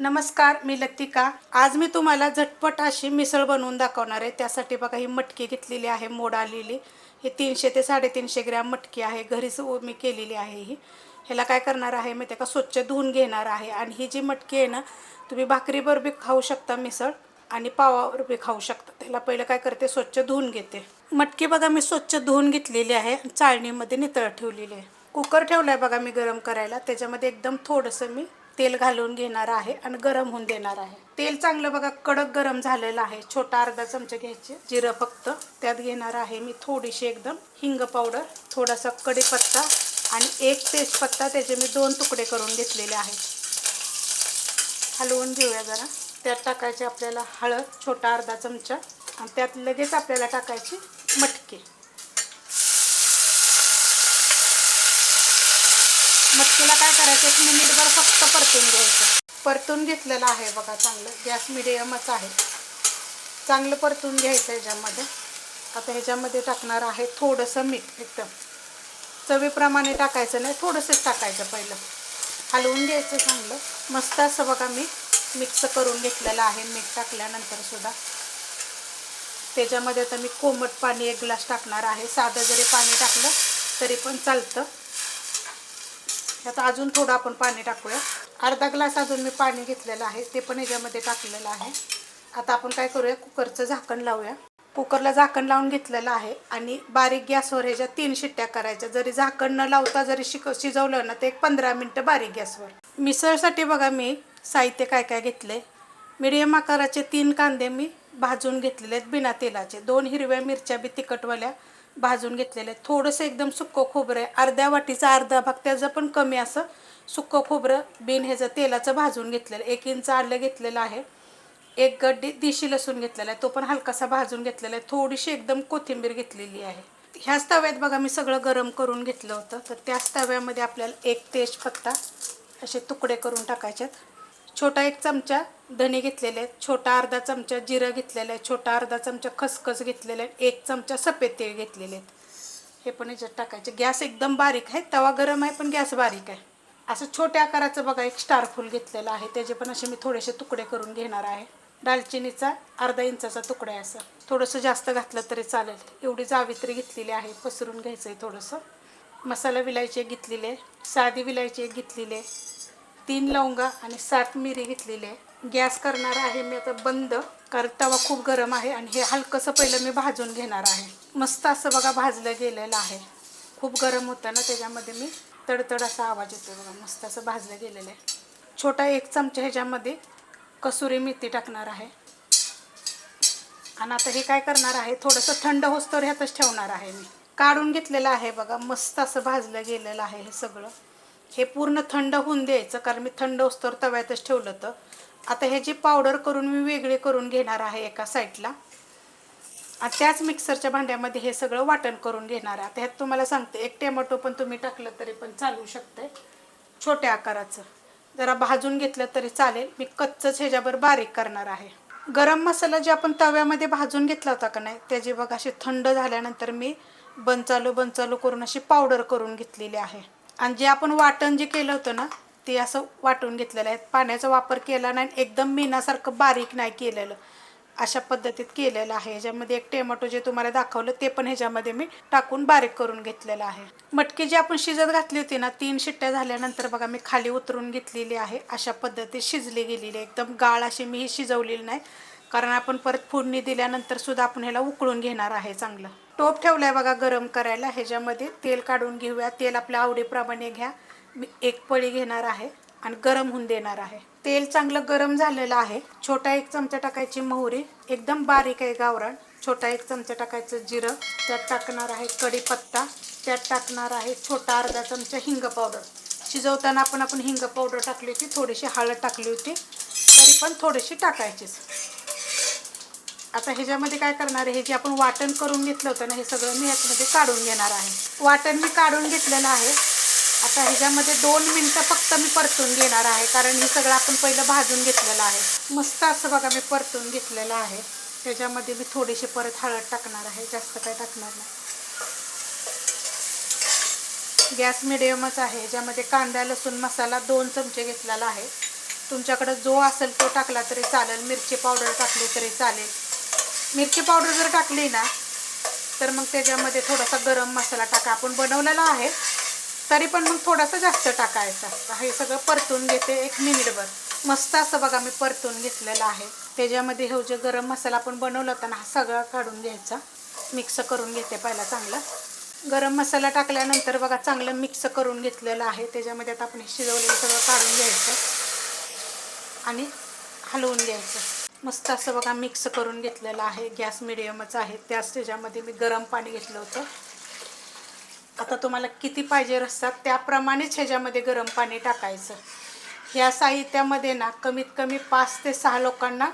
नमस्कार मी लतिका. आज मी तुम्हाला झटपट अशी मिसळ बनवून दाखवणार आहे. त्यासाठी बघा ही मटकी घेतलेली आहे मोड आलेली. ही तीनशे ते साडेतीनशे ग्रॅम मटकी आहे. घरीच उ- मी केलेली आहे ही. ह्याला काय करणार आहे मी का स्वच्छ धुवून घेणार आहे. आणि ही जी मटकी आहे ना तुम्ही भाकरीवर बी खाऊ शकता मिसळ आणि पावावर बी खाऊ शकता. त्याला पहिलं काय करते स्वच्छ धुवून घेते. मटकी बघा मी स्वच्छ धुवून घेतलेली आहे आणि चाळणीमध्ये नितळ ठेवलेली आहे. कुकर ठेवला आहे बघा मी गरम करायला. त्याच्यामध्ये एकदम थोडंसं मी तेल घालून घेणार आहे आणि गरम होऊन देणार आहे. तेल चांगलं बघा कडक गरम झालेलं आहे. छोटा अर्धा चमचा घ्यायचे. जिरं फक्त. त्यात घेणार आहे मी थोडीशी एकदम हिंग पावडर थोडासा कढीपत्ता आणि एक तेजपत्ता. त्याचे मी दोन तुकडे करून घेतलेले आहेत. हलवून घेऊया जरा. त्यात टाकायचे आपल्याला हळद छोटा अर्धा चमचा. आणि त्यात लगेच आपल्याला टाकायची मटकी. मटकीला काय करायचं? एक मिनिटभर फक्त परतून घ्यायचं. परतून घेतलेलं आहे बघा चांगलं. गॅस मिडियमच आहे. चांगलं परतून घ्यायचं ह्याच्यामध्ये. आता ह्याच्यामध्ये टाकणार आहे थोडंसं मीठ एकदम. चवीप्रमाणे टाकायचं नाही थोडंसंच टाकायचं पहिलं. हलवून घ्यायचं चांगलं. मस्त असं बघा मी मिक्स करून घेतलेलं आहे. मीठ टाकल्यानंतर सुद्धा. त्याच्यामध्ये आता मी कोमट पाणी एक ग्लास टाकणार आहे. साधं जरी पाणी टाकलं तरी पण चालतं. आता अजून थोडं आपण पाणी टाकूया. अर्धा ग्लास अजून मी पाणी घेतलेलं आहे ते पण ह्याच्यामध्ये टाकलेलं आहे. आता आपण काय करूया कुकरचं झाकण लावूया. कुकरला झाकण लावून घेतलेलं आहे आणि बारीक गॅसवर ह्याच्या तीन शिट्ट्या करायच्या. जरी झाकण न लावता जरी शिक शिजवलं ना ते एक पंधरा मिनटं बारीक गॅसवर. मिसळसाठी बघा मी साहित्य काय काय घेतले मिडियम आकाराचे तीन कांदे मी भाजून घेतलेले आहेत बिना तेलाचे. दोन हिरव्या मिरच्या बी तिखटवाल्या. भाजून घेतलेलं आहे थोडंसं एकदम सुक्कं खोबरं आहे. अर्ध्या वाटीचा अर्धा भाग त्याचं पण कमी असं सुक्कं खोबरं बिन ह्याचं तेलाचं भाजून घेतलेलं एक इंच आलं घेतलेलं आहे. एक गड्डी देशी लसूण घेतलेला आहे. तो पण हलकासा भाजून घेतलेला आहे. थोडीशी एकदम कोथिंबीर घेतलेली आहे. ह्याच तव्यात बघा मी सगळं गरम करून घेतलं होतं. तर त्याच तव्यामध्ये आपल्याला एक तेजपत्ता असे तुकडे करून टाकायच्यात छोटा एक चमचा धने घेतलेले आहेत छोटा अर्धा चमचा जिरं घेतलेलं आहे छोटा अर्धा चमचा खसखस घेतलेलं आहे एक चमचा सफेद तीळ घेतलेले आहेत. हे पण याच्यात टाकायचे. गॅस एकदम बारीक आहे तवा गरम आहे पण गॅस बारीक आहे. असं छोट्या आकाराचं बघा एक स्टार फूल घेतलेलं आहे. त्याचे पण असे मी थोडेसे तुकडे करून घेणार आहे. दालचिनीचा अर्धा इंचाचा तुकडा आहे असं. थोडंसं जास्त घातलं तरी चालेल. एवढी जावित्री घेतलेली आहे पसरून घ्यायचं आहे थोडंसं. मसाला विलायची एक घेतलेली आहे साधी विलायची एक घेतलेली आहे तीन लवंगा आणि सात मिरी घेतलेली आहे. गॅस करणार आहे मी आता बंद कारण तवा खूप गरम आहे आणि हे हलकंसं पहिलं मी भाजून घेणार आहे. मस्त असं बघा भाजलं गेलेलं आहे. खूप गरम होतं ना त्याच्यामध्ये मी तडतड असा आवाज येतो बघा मस्त असं भाजलं गेलेलं आहे. छोटा एक चमचा ह्याच्यामध्ये कसुरी मेथी टाकणार आहे. आणि आता हे काय करणार आहे थोडंसं थंड होस्तोर ह्यातच ठेवणार आहे मी. काढून घेतलेलं आहे बघा मस्त असं भाजलं गेलेलं आहे हे सगळं. हे पूर्ण थंड होऊन द्यायचं कारण मी थंड होस्तोर तव्यातच ठेवलं तर आता ह्याची पावडर करून मी वेगळे करून घेणार आहे एका साईडला आणि त्याच मिक्सरच्या भांड्यामध्ये हे सगळं वाटण करून घेणार आहे. आता ह्यात तुम्हाला सांगते एक टेमॅटो पण तुम्ही टाकलं तरी पण चालू शकते छोट्या आकाराचं. जरा भाजून घेतलं तरी चालेल. मी कच्चंच ह्याच्यावर बारीक करणार आहे. गरम मसाला जे आपण तव्यामध्ये भाजून घेतला होता का नाही त्याची बघा अशी थंड झाल्यानंतर मी बंद चालू चालू करून अशी पावडर करून घेतलेली आहे. आणि जे आपण वाटण जे केलं होतं ना ते असं वाटून घेतलेलं आहे. पाण्याचा वापर केला नाही एकदम मीनासारखं बारीक नाही केलेलं. अशा पद्धतीत केलेलं आहे. ह्याच्यामध्ये एक टोमॅटो जे तुम्हाला दाखवलं ते पण ह्याच्यामध्ये मी टाकून बारीक करून घेतलेलं आहे. मटकी जी आपण शिजत घातली होती ना तीन शिट्ट्या झाल्यानंतर बघा मी खाली उतरून घेतलेली आहे. अशा पद्धतीत शिजली गेलेली आहे. एकदम गाळ अशी मी ही शिजवलेली नाही. कारण आपण परत फोडणी दिल्यानंतर सुद्धा आपण ह्याला उकळून घेणार आहे चांगलं. टोप ठेवलाय बघा गरम करायला. ह्याच्यामध्ये तेल काढून घेऊया. तेल आपल्या आवडीप्रमाणे घ्या. मी एक पळी घेणार आहे आणि गरम होऊन देणार आहे. तेल चांगलं गरम झालेलं आहे. छोटा एक चमचा टाकायची मोहरी. एकदम बारीक आहे गावरान. छोटा एक चमचा टाकायचं जिरं. त्यात टाकणार आहे कढीपत्ता. त्यात टाकणार आहे छोटा अर्धा चमचा हिंग पावडर. शिजवताना आपण आपण हिंग पावडर टाकली होती. थोडीशी हळद टाकली होती. तरी पण थोडीशी टाकायचीच. आता ह्याच्यामध्ये काय करणार आहे? हे जे आपण वाटण करून घेतलं होतं ना हे सगळं मी ह्याच्यामध्ये काढून घेणार आहे. वाटण मी काढून घेतलेलं आहे. आता ह्याच्यामध्ये दोन मिनटं फक्त मी परतून घेणार आहे कारण हे सगळं आपण पहिलं भाजून घेतलेलं आहे. मस्त असं बघा मी परतून घेतलेलं आहे. त्याच्यामध्ये मी थोडीशी परत हळद टाकणार आहे जास्त काय टाकणार नाही. गॅस मिडियमच आहे ज्यामध्ये कांदा लसूण मसाला दोन चमचे घेतलेला आहे. तुमच्याकडं जो असेल तो टाकला तरी चालेल मिरची पावडर टाकली तरी चालेल. मिरची पावडर जर टाकली ना तर मग त्याच्यामध्ये थोडासा गरम मसाला टाका. आपण बनवलेला आहे तरी पण मग थोडासा जास्त टाकायचा हे सगळं परतून घेते एक मिनिटभर. मस्त असं बघा मी परतून घेतलेलं आहे. त्याच्यामध्ये हे जे गरम मसाला आपण बनवला होता ना हा सगळा काढून घ्यायचा. मिक्स करून घेते पहिला चांगला. गरम मसाला टाकल्यानंतर बघा चांगलं मिक्स करून घेतलेलं आहे. त्याच्यामध्ये आता आपण हे शिजवलेलं सगळं काढून घ्यायचं. आणि हलवून घ्यायचं. मस्त असं बघा मिक्स करून घेतलेलं आहे. गॅस मिडियमच आहे. त्याच त्याच्यामध्ये मी गरम पाणी घेतलं होतं. आता तुम्हाला किती पाहिजे रस्सा त्याप्रमाणेच ह्याच्यामध्ये गरम पाणी टाकायचं. ह्या साहित्यामध्ये ना कमीत कमी पाच ते सहा लोकांना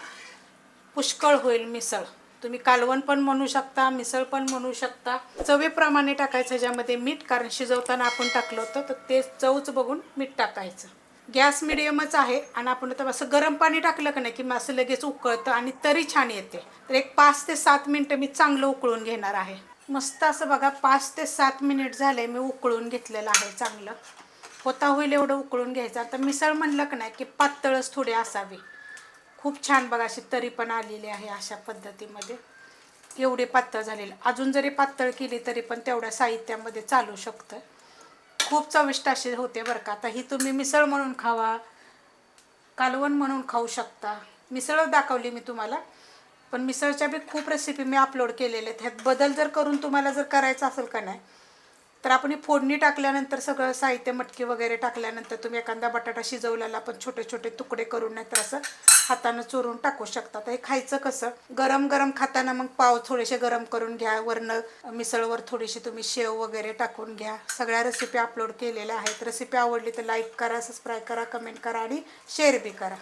पुष्कळ होईल मिसळ. तुम्ही कालवण पण म्हणू शकता मिसळ पण म्हणू शकता. चवीप्रमाणे टाकायचं ह्याच्यामध्ये मीठ कारण शिजवताना आपण टाकलं होतं तर ते चवच बघून मीठ टाकायचं. गॅस मिडियमच आहे आणि आपण आता असं गरम पाणी टाकलं का नाही की मग असं लगेच उकळतं आणि तरी छान येते. तर एक पाच ते सात मिनटं मी चांगलं उकळून घेणार आहे. मस्त असं बघा पाच ते सात मिनिट झाले मी उकळून घेतलेलं आहे चांगलं. होता होईल एवढं उकळून घ्यायचं. आता मिसळ म्हणलं का नाही की पातळच थोडी असावी. खूप छान बघा अशी तरी पण आलेली आहे अशा पद्धतीमध्ये. एवढी पातळ झालेली. अजून जरी पातळ केली तरी पण तेवढ्या साहित्यामध्ये चालू शकतं. खूप चविष्ट अशी होते बरं का. आता ही तुम्ही मिसळ म्हणून खावा कालवण म्हणून खाऊ शकता. मिसळ दाखवली मी तुम्हाला. पण मिसळच्या बी खूप रेसिपी मी अपलोड केलेल्या आहेत. ह्यात बदल जर करून तुम्हाला जर करायचं असेल का नाही तर आपण ही फोडणी टाकल्यानंतर सगळं साहित्य मटकी वगैरे टाकल्यानंतर तुम्ही एखादा बटाटा शिजवलेला पण छोटे छोटे तुकडे करून नाहीतर असं हातानं चोरून टाकू शकता. तर हे खायचं कसं? गरम गरम खाताना मग पाव थोडेसे गरम करून घ्या. वरनं मिसळवर थोडीशी तुम्ही शेव वगैरे टाकून घ्या. सगळ्या रेसिपी अपलोड केलेल्या आहेत. रेसिपी आवडली तर लाईक करा सबस्क्राईब करा कमेंट करा आणि शेअर बी करा.